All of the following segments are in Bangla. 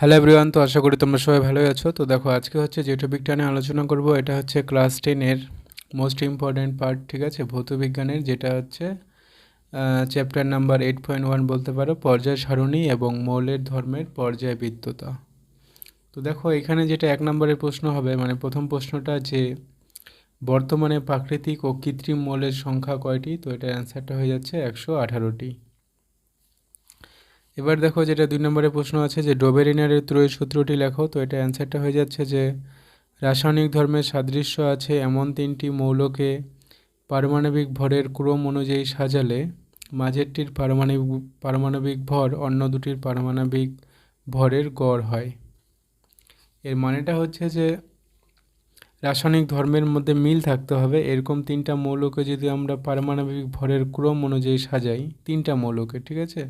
হ্যালো এভরিওয়ান তো আশা করি তোমরা সবাই ভালোই আছো। তো দেখো, আজকে হচ্ছে যে টপিকটা নিয়ে আলোচনা করব, এটা হচ্ছে ক্লাস টেনের মোস্ট ইম্পর্ট্যান্ট পার্ট ঠিক আছে? ভৌত বিজ্ঞানের, যেটা হচ্ছে chapter number eight point one বলতে পারো, পর্যায় সারণী এবং মৌলের ধর্মের পর্যায়বৃত্ততা তো দেখো, এখানে যেটা এক নম্বরের প্রশ্ন হবে মানে প্রথম প্রশ্নটা যে, বর্তমানে প্রাকৃতিক ও কৃত্রিম মৌলের সংখ্যা কয়টি? তো এটার অ্যান্সারটা হয়ে যাচ্ছে একশো আঠারোটি। এবার দেখো যেটা দুই নম্বরের প্রশ্ন আছে যে ডোবেরিনারের ত্রয়ী সূত্রটি লেখো, তো এটা অ্যান্সারটা হয়ে যাচ্ছে যে রাসায়নিক ধর্মের সাদৃশ্য আছে এমন তিনটি মৌলকে পারমাণবিক ভরের ক্রম অনুযায়ী সাজালে মাঝেরটির পারমাণবিক পারমাণবিক ভর অন্য দুটির পারমাণবিক ভরের গড় হয়। এর মানেটা হচ্ছে যে রাসায়নিক ধর্মের মধ্যে মিল থাকতে হবে, এরকম তিনটা মৌলকে যদি আমরা পারমাণবিক ভরের ক্রম অনুযায়ী সাজাই, তিনটা মৌলকে, ঠিক আছে?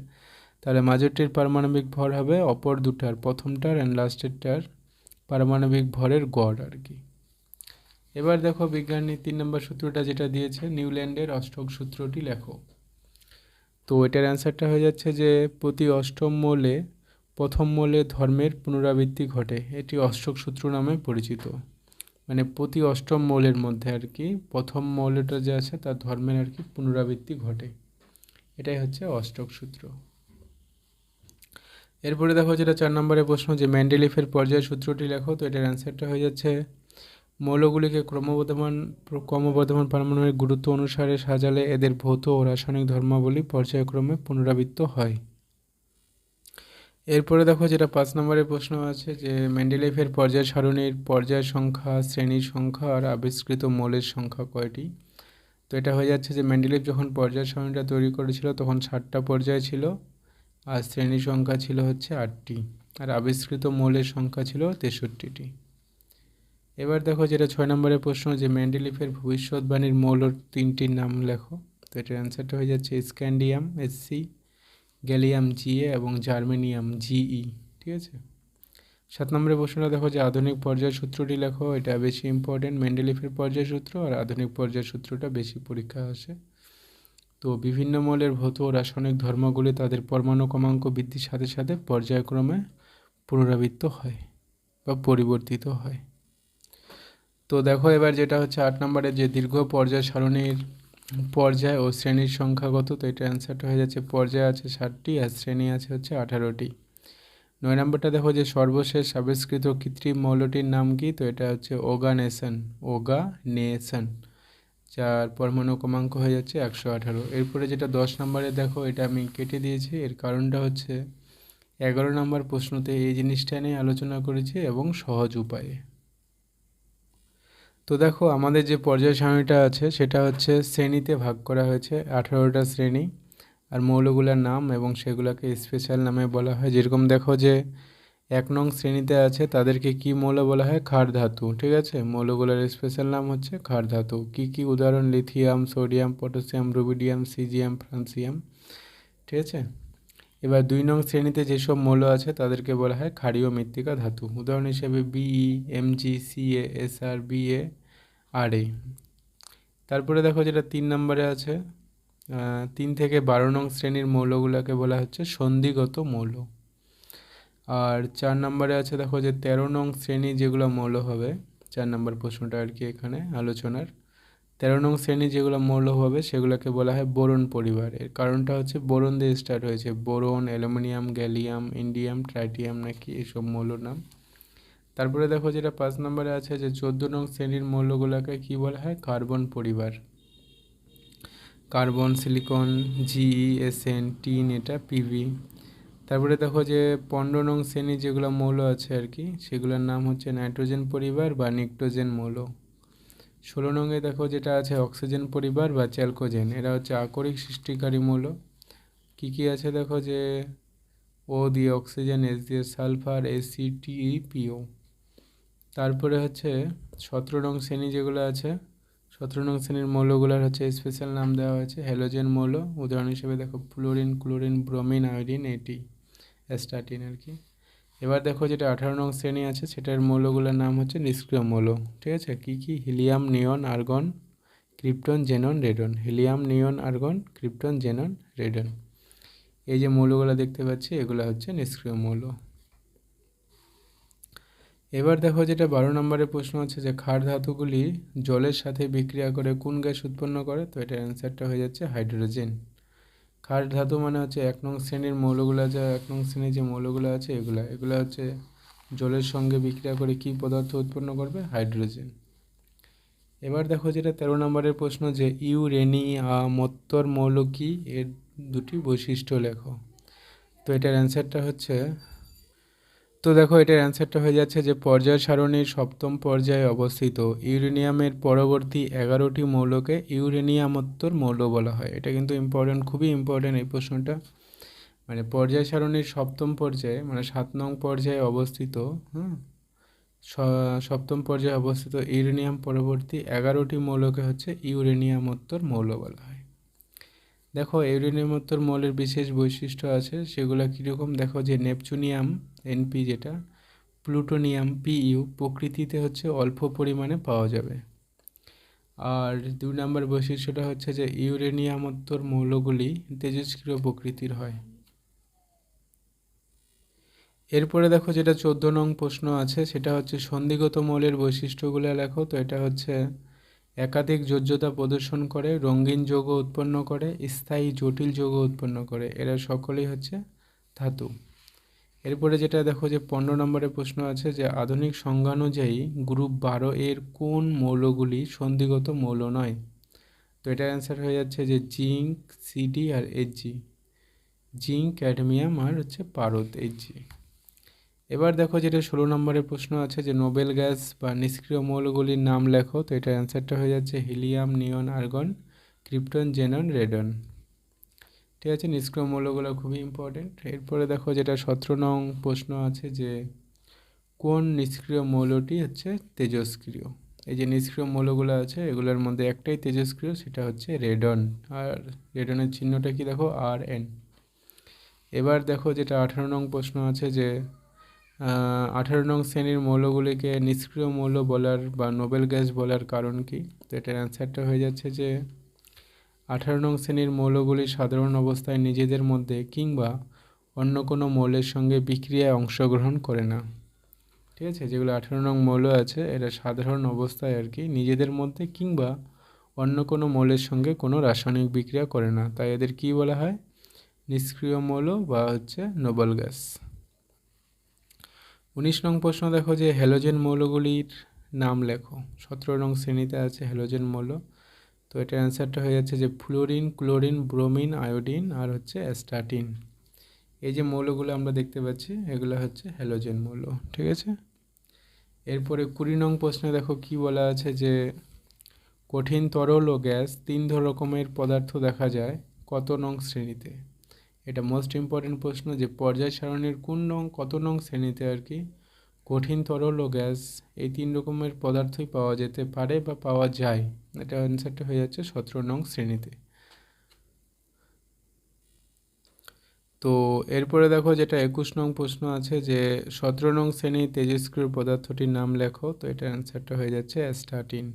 তাহলে মাঝেরটির পারমাণবিক ভর হবে অপর দুটার, প্রথমটার অ্যান্ড লাস্টেরটার পারমাণবিক ভরের গড় আর কি। এবার দেখো বিজ্ঞানী তিন নম্বর সূত্রটা যেটা দিয়েছে, নিউল্যান্ডের অষ্টক সূত্রটি লেখো। তো এটার অ্যান্সারটা হয়ে যাচ্ছে যে প্রতি অষ্টম মোলে, প্রথম মোলে ধর্মের পুনরাবৃত্তি ঘটে। এটি অষ্টক সূত্র নামে পরিচিত। মানে প্রতি অষ্টম মৌলের মধ্যে আর কি, প্রথম মৌলটা যে আছে তার ধর্মের আর কি পুনরাবৃত্তি ঘটে। এটাই হচ্ছে অষ্টক সূত্র। এরপরে দেখো যেটা চার নম্বরের প্রশ্ন যে ম্যান্ডেলিফের পর্যায় সূত্রটি লেখো, তো এটার অ্যান্সারটা হয়ে যাচ্ছে। মৌলগুলিকে ক্রমবর্ধমান ক্রমবর্ধমান পারমাণবিক গুরুত্ব অনুসারে সাজালে এদের ভৌত ও রাসায়নিক ধর্মাবলী পর্যায়ক্রমে পুনরাবৃত্ত হয়। এরপরে দেখো যেটা পাঁচ নম্বরের প্রশ্ন আছে যে ম্যান্ডেলিফের পর্যায় সারণীর পর্যায় সংখ্যা, শ্রেণির সংখ্যা আর আবিষ্কৃত মৌলের সংখ্যা কয়টি? তো এটা হয়ে যাচ্ছে যে ম্যান্ডেলিফ যখন পর্যায় সারণীটা তৈরি করেছিল তখন ষাটটা পর্যায় ছিল। আর শ্রেণি সংখ্যা ছিল হচ্ছে আটটি, আর আবিষ্কৃত মৌলের সংখ্যা ছিল তেষট্টিটি। এবার দেখো যেটা ছয় নম্বরের প্রশ্ন, যে ম্যান্ডেলিফের ভবিষ্যৎবাণীর মৌলর তিনটির নাম লেখো। তো এটার অ্যান্সারটা হয়ে যাচ্ছে স্ক্যান্ডিয়াম এসসি গ্যালিয়াম জিএ এবং জার্মেনিয়াম জিই ঠিক আছে? সাত নম্বরের প্রশ্নটা দেখো যে আধুনিক পর্যায় সূত্রটি লেখো, এটা বেশি ইম্পর্টেন্ট ম্যান্ডেলিফের পর্যায় সূত্র আর আধুনিক পর্যায় সূত্রটা বেশি পরীক্ষা আসে। তো বিভিন্ন মৌলের ভৌত ও রাসায়নিক ধর্মগুলি তাদের পরমাণু ক্রমাঙ্ক বৃদ্ধির সাথে সাথে পর্যায়ক্রমে পুনরাবৃত্ত হয় বা পরিবর্তিত হয়। তো দেখো এবার যেটা হচ্ছে আট নম্বরের যে দীর্ঘ পর্যায় সারণীর পর্যায় ও শ্রেণির সংখ্যাগত, তো এটা অ্যান্সারটা হয়ে যাচ্ছে পর্যায় আছে ষাটটি আর শ্রেণি আছে হচ্ছে আঠারোটি। নয় নম্বরটা দেখো যে সর্বশেষ আবিষ্কৃত কৃত্রিম মৌলটির নাম কি? তো এটা হচ্ছে ওগানেশন ওগা নেশন যার পরমাণু ক্রমাঙ্ক হয়ে যাচ্ছে একশো আঠারো। এরপরে যেটা দশ নম্বরে দেখো, এটা আমি কেটে দিয়েছি। এর কারণটা হচ্ছে এগারো নম্বর প্রশ্নতে এই জিনিসটা নিয়ে আলোচনা করেছি এবং সহজ উপায়ে। তো দেখো, আমাদের যে পর্যায় সারণীটা আছে, সেটা হচ্ছে শ্রেণীতে ভাগ করা হয়েছে আঠারোটা শ্রেণি। আর মৌলগুলোর নাম এবং সেগুলোকে স্পেশাল নামে বলা হয়। যেরকম দেখো যে এক নং শ্রেণীতে আছে, তাদেরকে কি মৌল বলা হয়? ক্ষার ধাতু, ঠিক আছে? মৌলগুলোর স্পেশাল নাম হচ্ছে ক্ষার ধাতু। কি কি উদাহরণ? Lithium sodium potassium rubidium caesium francium ঠিক আছে? এবার দুই নং শ্রেণীতে যেসব মৌল আছে, তাদেরকে বলা হয় ক্ষারীয় মৃত্তিকা ধাতু। উদাহরণ হিসেবে BE MG CA SR BA আর এ তারপরে দেখো যেটা তিন নম্বরে আছে তিন থেকে বারো নং শ্রেণির মৌলগুলোকে বলা হচ্ছে সন্ধিগত মৌল। আর চার নম্বরে আছে দেখো যে তেরো নং শ্রেণি যেগুলো মৌল হবে, চার নম্বর প্রশ্নটা আর কি এখানে আলোচনার। তেরো নং শ্রেণি যেগুলো মৌল হবে সেগুলোকে বলা হয় বোরন পরিবার এর কারণটা হচ্ছে বোরন দিয়ে স্টার্ট হয়েছে। Boron, aluminium, gallium, indium, tritium নাকি এসব মৌল নাম। তারপরে দেখো যেটা পাঁচ নম্বরে আছে যে চোদ্দ নং শ্রেণির মৌলগুলোকে কী বলা হয়? কার্বন পরিবার। Carbon, silicon GE SN tin এটা পিভি তারপরে দেখো যে পনেরো নং শ্রেণি যেগুলো মৌল আছে আর কি, সেগুলোর নাম হচ্ছে নাইট্রোজেন পরিবার বা নিক্টোজেন মৌল। ষোলো নঙে দেখো যেটা আছে অক্সিজেন পরিবার বা চ্যালকোজেন, এরা হচ্ছে আকরিক সৃষ্টিকারী মৌল। কী কী আছে দেখো যে ও দিয়ে অক্সিজেন এস দিয়ে সালফার এসি টি পিও তারপরে হচ্ছে সতেরো নং শ্রেণি যেগুলো আছে, সতেরো নং শ্রেণির মৌলগুলোর হচ্ছে স্পেশাল নাম দেওয়া হয়েছে হ্যালোজেন মৌল। উদাহরণ হিসেবে দেখো ফ্লোরিন ক্লোরিন ব্রোমিন আয়োডিন এটি স্টার্টিন আর কি। এবার দেখো যেটা আঠারো নং শ্রেণি আছে, সেটার মৌলগুলোর নাম হচ্ছে নিষ্ক্রিয় মৌল। ঠিক আছে? কী কী? Helium, neon, argon, krypton, xenon, radon. Helium, neon, argon, krypton, xenon, radon. এই যে মৌলগুলো দেখতে পাচ্ছি, এগুলো হচ্ছে নিষ্ক্রিয় মৌল। এবার দেখো যেটা বারো নম্বরের প্রশ্ন আছে যে, ক্ষার ধাতুগুলি জলের সাথে বিক্রিয়া করে কোন গ্যাস উৎপন্ন করে? তো এটার অ্যান্সারটা হয়ে যাচ্ছে হাইড্রোজেন ক্ষার ধাতু মানে হচ্ছে এক নং শ্রেণির মৌলগুলো আছে এক নং শ্রেণির যে মৌলগুলো আছে এগুলো। এগুলো হচ্ছে জলের সঙ্গে বিক্রিয়া করে কি পদার্থ উৎপন্ন করবে? হাইড্রোজেন। এবার দেখো যেটা তেরো নম্বরের প্রশ্ন যে ইউরেনিয়ামত্তর মৌল কি? এর দুটি বৈশিষ্ট্য লেখো। তো এটার অ্যান্সারটা হচ্ছে তো দেখো, এটার অ্যান্সারটা হয়ে যাচ্ছে যে পর্যায় সারণীর সপ্তম পর্যায়ে অবস্থিত। ইউরেনিয়ামের পরবর্তী এগারোটি মৌলকে ইউরেনিয়ামত্তর মৌল বলা হয়। এটা কিন্তু ইম্পর্টেন্ট খুবই ইম্পর্টেন্ট এই প্রশ্নটা। মানে পর্যায় সারণীর সপ্তম পর্যায়ে মানে সাত নং পর্যায়ে অবস্থিত হ্যাঁ সপ্তম পর্যায়ে অবস্থিত ইউরেনিয়াম পরবর্তী এগারোটি মৌলকে হচ্ছে ইউরেনিয়ামোত্তর মৌল বলা হয়। দেখো ইউরেনিয়ামোত্তর মৌলের বিশেষ বৈশিষ্ট্য আছে, সেগুলো কীরকম? দেখো যে নেপচুনিয়াম, এনপি যেটা, প্লুটোনিয়াম, পিইউ, প্রকৃতিতে হচ্ছে অল্প পরিমাণে পাওয়া যাবে। আর দুই নম্বর বৈশিষ্ট্যটা হচ্ছে যে ইউরেনিয়ামোত্তর মৌলগুলি তেজস্ক্রিয় প্রকৃতির হয়। এরপরে দেখো যেটা চোদ্দ নং প্রশ্ন আছে, সেটা হচ্ছে সন্ধিগত মৌলের বৈশিষ্ট্যগুলো লেখো, তো এটা হচ্ছে একাধিক যোজ্যতা প্রদর্শন করে, রঙিন যৌগ উৎপন্ন করে, স্থায়ী জটিল যৌগ উৎপন্ন করে। এরা সকলেই হচ্ছে ধাতু। এরপরে যেটা দেখো যে পনেরো নম্বরের প্রশ্ন আছে যে আধুনিক সংজ্ঞানুযায়ী গ্রুপ বারো এর কোন মৌলগুলি সন্ধিগত মৌল নয়? তো এটার অ্যান্সার হয়ে যাচ্ছে যে জিঙ্ক, সিডি আর এইচজি জিঙ্ক ক্যাডমিয়াম আর হচ্ছে পারদ এইচজি এবার দেখো যেটা ষোলো নম্বরের প্রশ্ন আছে যে নোবেল গ্যাস বা নিষ্ক্রিয় মৌলগুলির নাম লেখো। তো এটার অ্যান্সারটা হয়ে যাচ্ছে helium, neon, argon, krypton, xenon, radon. ঠিক আছে, নিষ্ক্রিয় মৌলগুলো খুবই ইম্পর্টেন্ট এরপরে দেখো যেটা সতেরো নং প্রশ্ন আছে যে কোন নিষ্ক্রিয় মৌলটি হচ্ছে তেজস্ক্রিয়? এই যে নিষ্ক্রিয় মৌলগুলো আছে, এগুলোর মধ্যে একটাই তেজস্ক্রিয়, সেটা হচ্ছে রেডন। আর রেডনের চিহ্নটা কি দেখো? আর এন এবার দেখো যেটা আঠারো নং প্রশ্ন আছে যে আঠারো নং শ্রেণির মৌলগুলিকে নিষ্ক্রিয় মৌল বলার বা নোবেল গ্যাস বলার কারণ কি? তো এটার অ্যান্সারটা হয়ে যাচ্ছে যে, আঠারো নং শ্রেণির মৌলগুলি সাধারণ অবস্থায় নিজেদের মধ্যে কিংবা অন্য কোনো মৌলের সঙ্গে বিক্রিয়ায় অংশগ্রহণ করে না। ঠিক আছে? যেগুলো আঠারো নং মৌল আছে এটা সাধারণ অবস্থায় আর কি নিজেদের মধ্যে কিংবা অন্য কোনো মৌলের সঙ্গে কোনো রাসায়নিক বিক্রিয়া করে না। তাই এদের কি বলা হয়? নিষ্ক্রিয় মৌল বা হচ্ছে নোবেল গ্যাস। উনিশ নং প্রশ্ন দেখো যে হ্যালোজেন মৌলগুলির নাম লেখো। সতেরো নং শ্রেণীতে আছে হ্যালোজেন মৌল। তো এটার অ্যান্সারটা হয়ে যাচ্ছে যে ফ্লোরিন, ক্লোরিন, ব্রোমিন, আয়োডিন আর হচ্ছে অ্যাস্টাটিন এই যে মৌলগুলো আমরা দেখতে পাচ্ছি, এগুলো হচ্ছে হ্যালোজেন মৌল, ঠিক আছে? এরপরে কুড়ি নং প্রশ্নে দেখো কি বলা আছে যে কঠিন তরল ও গ্যাস তিন রকমের পদার্থ দেখা যায় কত নং শ্রেণীতে? এটা মোস্ট ইম্পর্টেন্ট প্রশ্ন যে পর্যায় সারণীর কোন নং, কত নং শ্রেণীতে আর কি? কঠিন, তরল ও গ্যাস, এই তিন রকমের পদার্থই পাওয়া যেতে পারে বা পাওয়া যায়। এটা অ্যান্সারটা হয়ে যাচ্ছে সতেরো নং শ্রেণীতে। তো এরপরে দেখো যেটা একুশ নং প্রশ্ন আছে যে সতেরো নং শ্রেণি তেজস্ক্রিয় পদার্থটির নাম লেখো। তো এটা অ্যান্সারটা হয়ে যাচ্ছে অ্যাস্টাটিন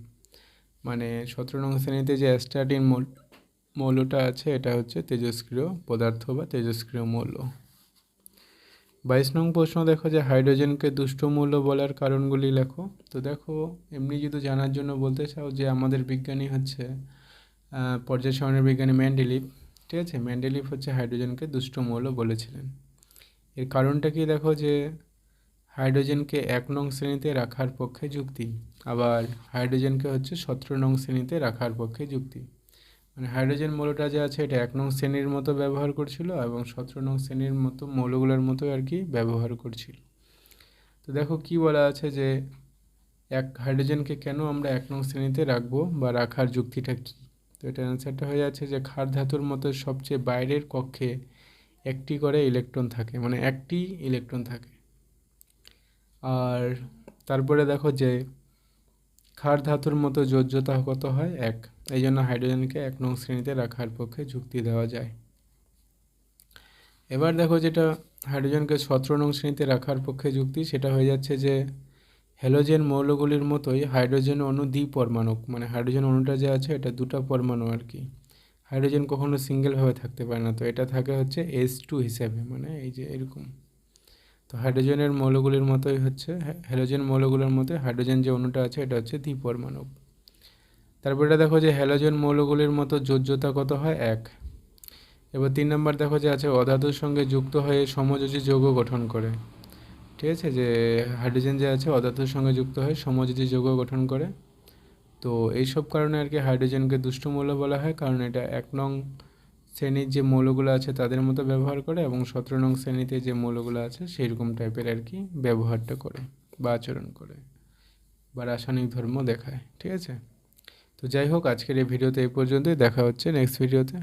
মানে সতেরো নং শ্রেণীতে যে অ্যাস্টাটিন মৌলটা আছে, এটা হচ্ছে তেজস্ক্রিয় পদার্থ বা তেজস্ক্রিয় মৌল। বাইশ নং প্রশ্ন, দেখো যে হাইড্রোজেনকে দুষ্ট মৌল বলার কারণগুলি লেখো। তো দেখো, এমনি যদি জানার জন্য বলতে চাও যে আমাদের বিজ্ঞানী হচ্ছে পর্যায় বিজ্ঞানী ম্যান্ডেলিভ, ঠিক আছে? ম্যান্ডেলিভ হচ্ছে হাইড্রোজেনকে দুষ্ট মৌল বলেছিলেন। এর কারণটা কি দেখো যে হাইড্রোজেনকে এক নং শ্রেণীতে রাখার পক্ষে যুক্তি, আবার হাইড্রোজেনকে হচ্ছে সতেরো নং শ্রেণীতে রাখার পক্ষে যুক্তি। মানে হাইড্রোজেন মৌলটা যে আছে, এটা এক নং শ্রেণির মতো ব্যবহার করছিল এবং সতেরো নং শ্রেণির মতো মৌলগুলোর মতো আর কি ব্যবহার করছিল। তো দেখো কি বলা আছে যে, এক হাইড্রোজেনকে কেন আমরা এক নং শ্রেণীতে রাখব বা রাখার যুক্তিটা কী? তো এটার অ্যান্সারটা হয়ে যাচ্ছে যে, ক্ষার ধাতুর মতো সবচেয়ে বাইরের কক্ষে একটি করে ইলেকট্রন থাকে মানে একটি ইলেকট্রন থাকে। আর তারপরে দেখো যে, ক্ষার ধাতুর মতো যোজ্যতা কত হয়? এক। এই জন্য হাইড্রোজেনকে এক নং শ্রেণীতে রাখার পক্ষে যুক্তি দেওয়া যায়। এবার দেখো যেটা হাইড্রোজেনকে সতেরো নং শ্রেণীতে রাখার পক্ষে যুক্তি সেটা হয়ে যাচ্ছে যে হ্যালোজেন মৌলগুলির মতোই হাইড্রোজেন অণু দ্বিপরমাণুক মানে হাইড্রোজেন অণুটা যে আছে এটা দুটো পরমাণু আর কি। হাইড্রোজেন কখনো সিঙ্গেলভাবে থাকতে পারে না তো এটা থাকে হচ্ছে এস টু হিসাবে মানে এই যে এরকম। তো হাইড্রোজেনের মৌলগুলির মতোই হচ্ছে হ্যাঁ, হ্যালোজেন মৌলগুলোর মতো হাইড্রোজেন যে অণুটা আছে এটা হচ্ছে দ্বিপরমাণু। তারপরে এটা দেখো যে হ্যালোজেন মৌলগুলির মতো যোজ্যতা কত হয়? এক। এবার তিন নম্বর দেখো যে আছে, অধাতুর সঙ্গে যুক্ত হয়ে সমযোজী যৌগ গঠন করে। ঠিক আছে? যে হাইড্রোজেন যে আছে, অধাতুর সঙ্গে যুক্ত হয়ে সমযোজী যৌগ গঠন করে। তো এইসব কারণে আর কি হাইড্রোজেনকে দুষ্ট মৌল বলা হয়, কারণ এটা এক নং শ্রেণির যে মৌলগুলো আছে তাদের মতো ব্যবহার করে এবং সতেরো নং শ্রেণীতে যে মৌলগুলো আছে সেই রকম টাইপের আর কি ব্যবহারটা করে বা আচরণ করে বা রাসায়নিক ধর্ম দেখায়। ঠিক আছে? তো যাই হোক আজকের এই ভিডিওতে এই পর্যন্তই। দেখা হচ্ছে নেক্সট ভিডিওতে